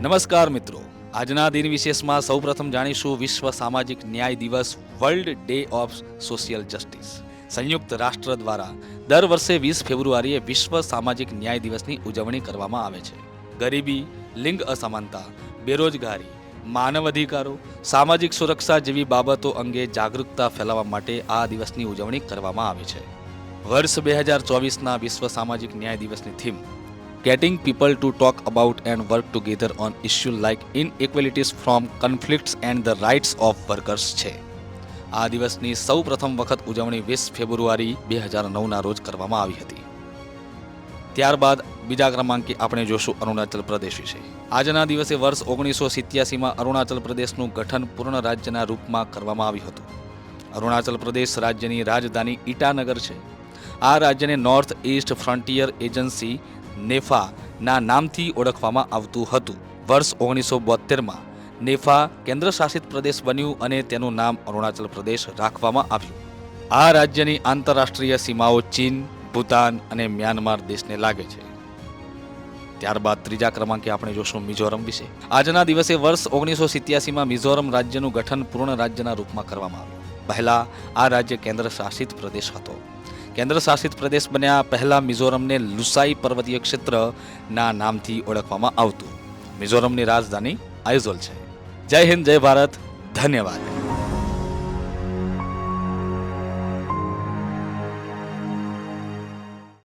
નમસ્કાર મિત્રો. આજના દિન વિશેષમાં સૌપ્રથમ જાણીશું વિશ્વ સામાજિક ન્યાય દિવસ world day of social justice. સંયુક્ત રાષ્ટ્ર દ્વારા દર વર્ષે વીસ ફેબ્રુઆરીએ વિશ્વ સામાજિક ન્યાય દિવસની ઉજવણી કરવામાં આવે છે. ગરીબી, લિંગ અસમાનતા, બેરોજગારી, માનવ અધિકારો, સામાજિક સુરક્ષા જેવી બાબતો અંગે જાગૃતતા ફેલાવવા માટે આ દિવસની ઉજવણી કરવામાં આવે છે. વર્ષ બે હજાર ચોવીસના વિશ્વ સામાજિક ન્યાય દિવસની theme getting people to talk about and work together on issues like inequalities from conflicts and the rights of workers છે. આ દિવસની સૌ પ્રથમ વખત ઉજવણી વીસ ફેબ્રુઆરી બે હજાર નવના રોજ કરવામાં આવી હતી. ત્યારબાદ બીજા ક્રમાંકે આપણે જોશું અરુણાચલ પ્રદેશ વિશે. આજના દિવસે વર્ષ ઓગણીસો સિત્યાસીમાં અરુણાચલ પ્રદેશનું ગઠન પૂર્ણ રાજ્યના રૂપમાં કરવામાં આવ્યું હતું. અરુણાચલ પ્રદેશ રાજ્યની રાજધાની ઈટાનગર છે. આ રાજ્યને north east frontier agency NEFA ના નામથી ઓળખવામાં આવતું હતું. વર્ષ ઓગણીસો બોતેરમાં નેફા કેન્દ્રશાસિત પ્રદેશ બન્યું અને તેનું નામ અરુણાચલ પ્રદેશ રાખવામાં આવ્યું. આ રાજ્યની આંતરરાષ્ટ્રીય સીમાઓ ચીન, ભૂતાન અને મ્યાનમાર દેશને લાગે છે. ત્યારબાદ ત્રીજા ક્રમાંકે આપણે જોશું મિઝોરમ વિશે. આજના દિવસે વર્ષ ઓગણીસો સિત્યાસીમાં મિઝોરમ રાજ્યનું ગઠન પૂર્ણ રાજ્યના રૂપમાં કરવામાં આવ્યું. પહેલા આ રાજ્ય કેન્દ્ર શાસિત પ્રદેશ હતો. કેન્દ્ર શાસિત પ્રદેશ બન્યા પહેલા મિઝોરમને લુસાઈ પર્વતીય ક્ષેત્રના નામથી ઓળખવામાં આવતું. મિઝોરમની રાજધાની આઇઝોલ છે. જય હિન્દ, જય ભારત. ધન્યવાદ.